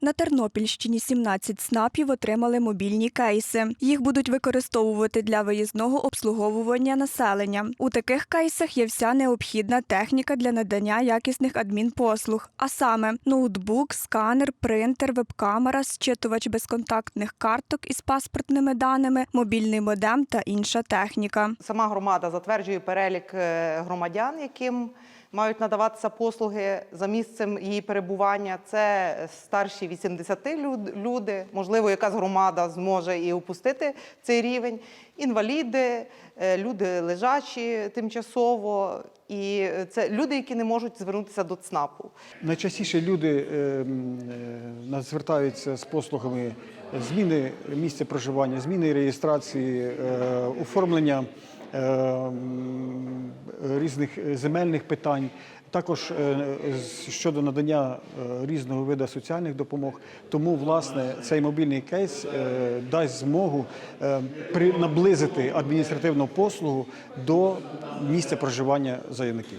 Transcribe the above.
На Тернопільщині 17 СНАПів отримали мобільні кейси. Їх будуть використовувати для виїзного обслуговування населення. У таких кейсах є вся необхідна техніка для надання якісних адмінпослуг, а саме ноутбук, сканер, принтер, веб-камера, зчитувач безконтактних карток із паспортними даними, мобільний модем та інша техніка. Сама громада затверджує перелік е, громадян, яким мають надаватися послуги за місцем її перебування. Це старші 80 люди. Можливо, якась громада зможе і опустити цей рівень. Інваліди, е, люди лежачі тимчасово, і це люди, які не можуть звернутися до ЦНАПу. Найчастіше люди е, е, нас звертаються з послугами зміни місця проживання, зміни реєстрації, е, оформлення е, різних земельних питань. Також е, щодо надання е, різного виду соціальних допомог, тому власне цей мобільний кейс е, дасть змогу е, наблизити адміністративну послугу до місця проживання заявників.